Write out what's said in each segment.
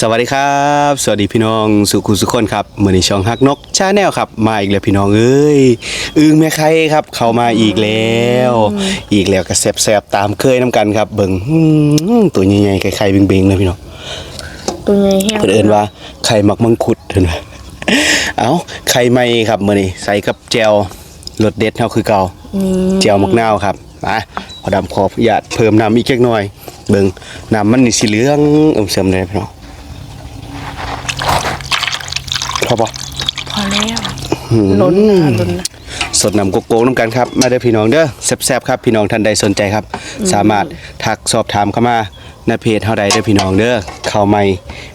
สวัสดีครับ สวัสดีพี่น้องสุขุสุขคนครับมือในช่องฮักนกชาแนลครับ มาอีกแล้วพี่น้องเอ้ยอึงแม่ไข่ครับ เข้ามาอีกแล้ว อีกแล้วก็แซบๆตามเคยน้ำกันครับ เบิ่งอื้อตัวใหญ่ๆไข่ๆเบ่งๆเลยพี่น้องตัวใหญ่แห้งเพิ่นเอิ้นว่าไข่มักมังคุดเห็นไหมเอาไข่ใหม่ครับมื้อนี้ใส่กับแจวรสเด็ดเฮาคือเก่าเจียวมักนาวครับมาพอดำขออยากเพิ่มน้ำอีกเล็กน้อย เบิ่งน้ำมันนี่สีเหลืองอมเสริมเลยพี่น้อง พอปะพอแล้วล้นนะล้นนะสดน้ำโกโก้น้ำกันครับมาเด้อพี่น้องเด้อแซ่บๆครับพี่น้องท่านใดสนใจครับ สามารถทักสอบถามเข้ามาในเพจเท่าใดเด้อพี่น้องเด้อเข้าใหม่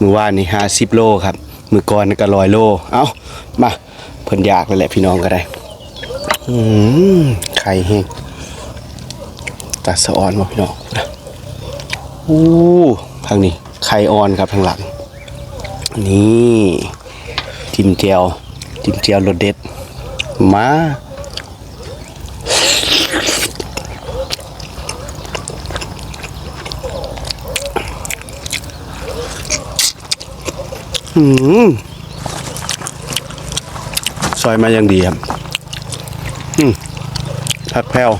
มือว่านนี่50โลครับมือก่อนก็100โลเอ้ามาเพิ่นอยากเลยแหละพี่น้องก็ได้อืมไข่แห้งตัดสะออนมาพี่น้องอู้ทางนี้ไข่อ่อนครับทางหลังนี่ จิ้มเจียวจิ้มเจียวรสเด็ด มาอืมซอยมาอย่างดีครับอืมผัดแพรว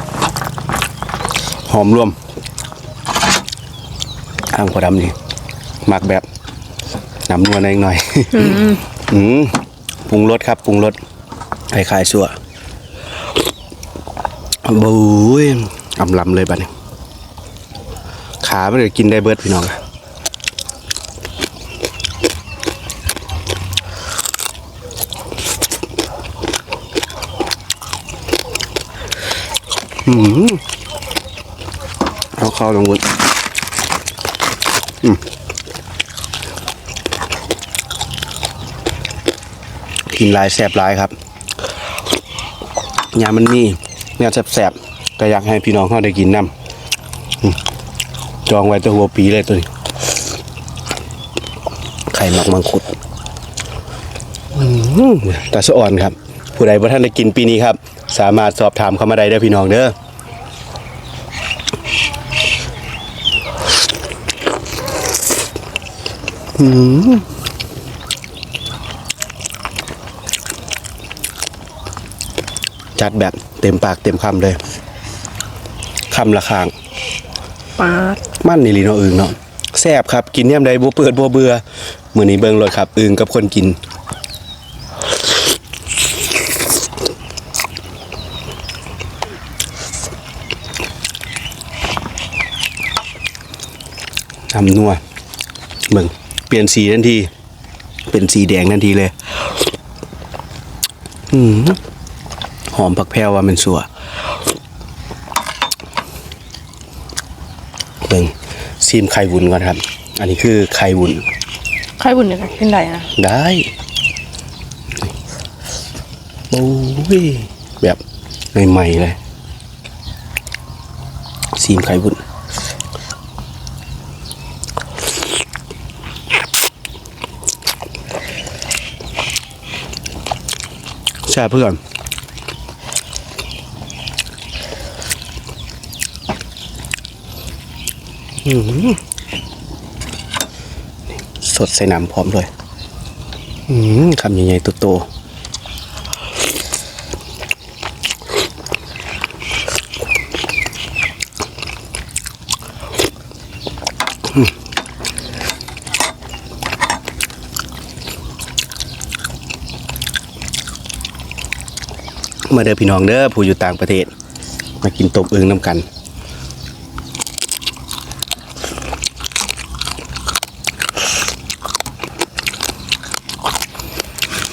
หอมรวมอ้างกว่าดำนี่หมักแบบน้ำนวลเองหน่อย อืม ปรุงรสครับปรุงรสไข่ขายสัวบูยอำลำเลยบัดนี้ขาไม่ได้กินได้เบิดพี่น้องอะอืมเอาเข้าลงวุ้นอืม กินลายแสบลายครับยามันมีเนี่ยแสบๆก็อยากให้พี่น้องเขาได้กินน้ำจองไว้ตัวหัวปีเลยตัวนี้ ไข่หมักมังคุดตาสะอ่อนครับ ผู้ใดบ่ท่านได้กินปีนี้ครับ สามารถสอบถามเข้ามาได้เด้อพี่น้องเด้อ จัดแบบเต็มปากเต็มคำเลยคำละคางปาดมั่นนี่ลีเนาะอึงเนาะแซ่บครับกินเนี่ยามใดบ่เปิดบ่เบื่อมื้อนี้เบิ่งเลยครับอึงกับคนกิน ทำนัวเบิ่งเปลี่ยนสีทันที เป็นสีแดงทันทีเลย อืมห อมผักแพรวว่ามันสัวเบิ่งซีมไข่วุ้นก่อนครับ อันนี้คือไข่วุ้นไข่บุญเนี่ยกินได้นะได้โอ้ยแบบใหม่ๆเลยซีมไข่วุ้นใช่เพื่อน อืม สดใส่น้ำพร้อมเลยคำใหญ่ๆตๆอืมมาเด้อพี่น้องเด้อผู้อยู่ต่างประเทศ มากินตบอึงน้ำกัน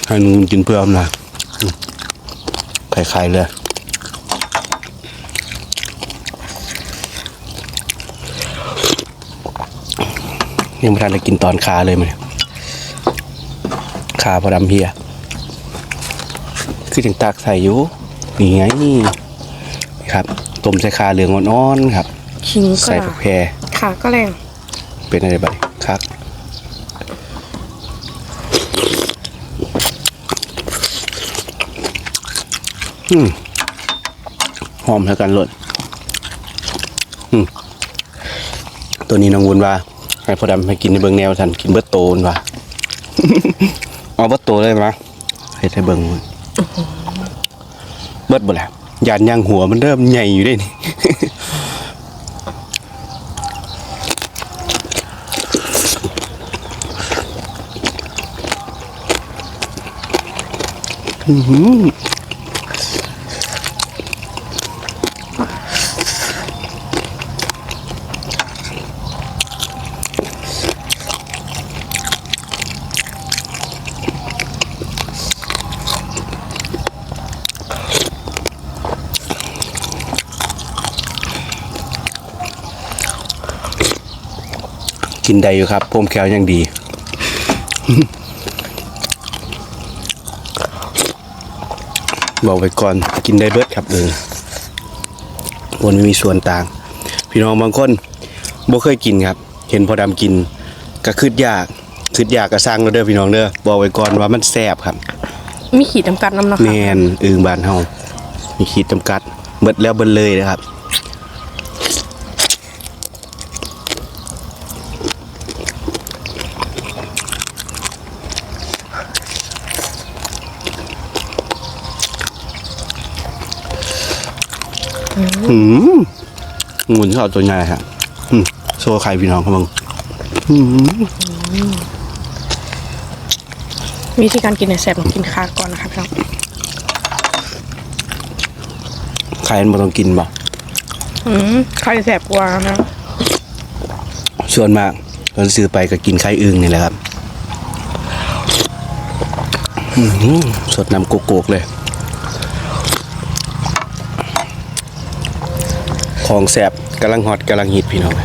ให้หนูกินเพื่อมนะคล้ายๆเลยยังไม่ทันได้กินตอนขาเลยมันขาพอดำเฮียคือจังตากใส่อยู่นี่ไงนี่ครับต้มใส่ขาเหลืองอ่อนๆครับขิงก็ใส่ผักแพรขาก็แรงเป็นอะไรบ้างครับ หอมเท่ากันเลยอืมตัวนี้น้องวุนว่าให้พอดำให้กินในเบิงแนวทันกินเบิดโตนว่ะเอาเบิดโตเลยมั้ยให้ได้เบิงเบิดบ่ล่ะยานยางหัวมันเริ่มใหญ่อยู่ด้วยนี่ กินได้อยู่ครับผมแควยังดีบอกไปก่อนกินได้เบิดครับเออมันไม่มีส่วนต่าง พี่น้องบางคนบ่เคยกินครับ เห็นพอดำกินก็คืดยากคืดยากก็สร้างแล้วเด้อพี่น้องเด้อบอกไว้ก่อนว่ามันแซ่บครับ มีขีดจำกัดน้ำเนาะแมค่ะนอึงบานเฮามีขีดจำกัดเบิดแล้วเบิดเลยนะครับ อืมงูที่เขาตัวใหญ่ฮะอืมโซ่ไข่พี่น้องเขาบ้างวิธีการกินเนี่ยแสบต้องกินคาก่อนนะคะพี่น้องไข่มันบ่ต้องกินบ่อืมใครแสบกว่านะส่วนมากเราซื้อไปก็กินไข่อึ่งนี่แหละครับอื้อหือสดน้ำโกกๆเลย ของแสบกำลังฮอตกำลังฮิตพี่น้อง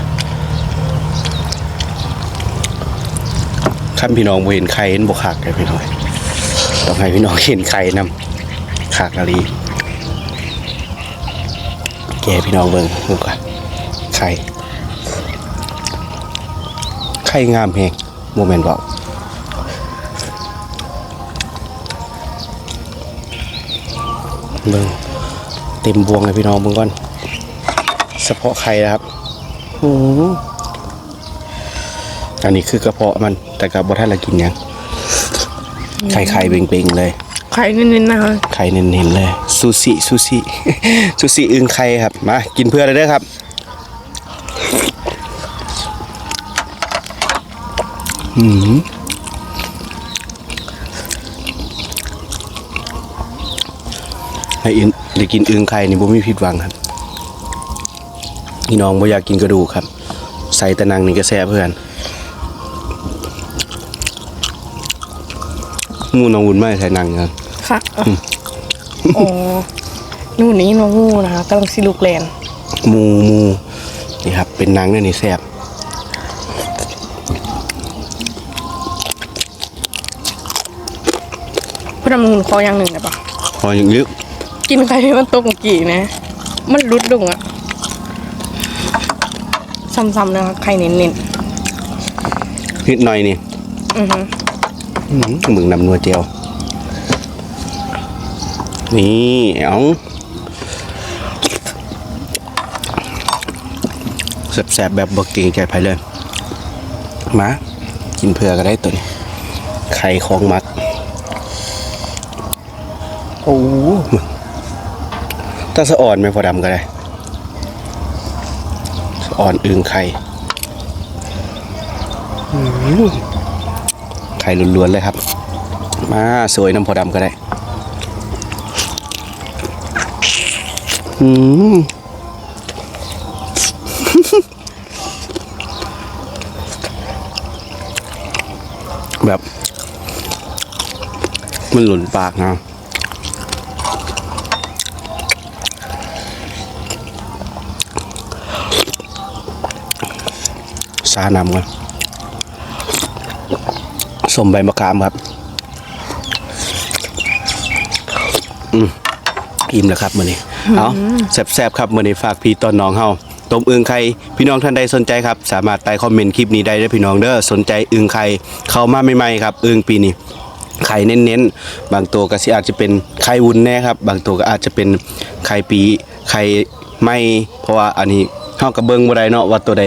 ขั้นพี่น้องบ่เห็นไข่เห็นบกขากเลยพี่น้องต้องให้พี่น้องเห็นไข่นำขากะไรแกพี่น้องเบิ่งดูก่อนไข่ไข่งามแฮงโมเมนต์บอกเบิ่งเต็มบวงเลยพี่น้องเบิ่งก่อน ฉพาะไข่นะครับโอ้โหอันนี้คือกระเพาะมันแต่กับบ่ท่านละกินหยังไข่ไข่เบ่งๆเลยใครเน้นๆนะคะไข่เน้นๆเลยซูชิซูชิซูชิอึ่งไข่ครับมากินเพื่อเลยเด้อครับอืมให้อินได้กินอึ่งไข่นี่บ่มีผิดหวังครับ พี่น้องบ่อยากกินกระดูกครับ ใส่แต่หนังนี่ก็แซ่บเพื่อนงูน้องวุ่นไม่ใส่หนังครับค่ะอะอ๋อนู่นนี่น้องงูนะคะกำลังสิลูกแลนหมูหมูนี่ครับ เป็นหนังเนี่ยนี่แซ่บพระดำนูนคออย่างหนึ่งได้ปะพออย่างลึกกินใครให้มันตกกี่นะ มันรุดลงอะ ซ้ำๆนะคะไข่เน้นนิดหน่อยนี่ๆอือฮึอื้อหือมึงนำนัวเจียว นี่เอาแซ่บๆแบบบกเก่งใจไผเลย มา กินเพื่อก็ได้ตัวนี้ ไข่ของมัก โอ้โหมึงถ้าสะอ่อนไหมพอดำก็ได้สะ อ่อนอึงไข่ไข่ล้วนๆเลยครับ มาสวยน้ำพอดำก็ได้อืมแบบ มันหล่นปากนะ ซานำกันสมใบมะขามครับ อืมอิ่มแล้วครับมื้อนี้ เอาแซ่บๆครับมื้อนี้ฝากพี่ตอนน้องเฮาต้มอึ่งไข่พี่น้องท่านใดสนใจครับ สามารถใต้คอมเมนต์คลิปนี้ได้เด้อพี่น้องเด้อสนใจอึ่งไข่เข้ามาใหม่ๆครับอึ่งปีนี้ไข่เน้นๆ บางตัวก็สิอาจจะเป็นไข่วุ้นแน่ครับ บางตัวก็อาจจะเป็นไข่ปีไข่ไม่เพราะว่าอันนี้เฮาก็เบิ่งบ่ได้เนาะว่าตัวใด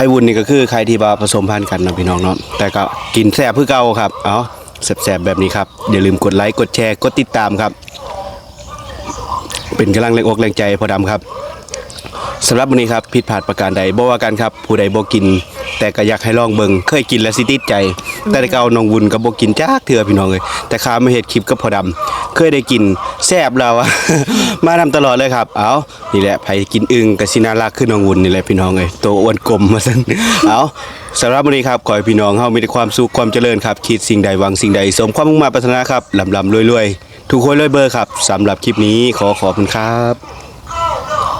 ไข่วุ้นนี่ก็คือไข่ที่ว่าผสมพันธุ์กันนะพี่น้องเนาะแต่ก็กินแซ่บเพื่อเก่าครับเอาแซ่บๆแบบนี้ครับอย่าลืมกดไลค์กดแชร์กดติดตามครับ เป็นกำลังแรงอกแรงใจพอดำครับสำหรับวันนี้ครับผิดพลาดประการใดบ่ว่ากันครับ ผู้ใดบ่กิน แต่ก็อยากให้ลองเบิงเคยกินแล้วสิติดใจ แต่ได้เก่าน้องวุ้นก็บ่กินจักเทื่อพี่น้องเลยแต่ข้ามาเฮ็ดคลิปกับพอดำ เคยได้กินแซ่บแล้วอะ มาทำตลอดเลยครับ เอานี่แหละไผกินอึงกับสินารักขึ้นน้องวุ่นนี่แหละพี่น้องเอ้ยตัวอ้วนกลมมาซั่นเอาสำหรับวันนี้ครับขอให้พี่น้องเฮามีแต่ความสุขความเจริญครับ คิดสิ่งใดหวังสิ่งใดสมความมุ่งมาปรารถนาครับลำลำรวยๆทุกคนรวยเบอร์ครับสำหรับคลิปนี้ขอขอบคุณครับ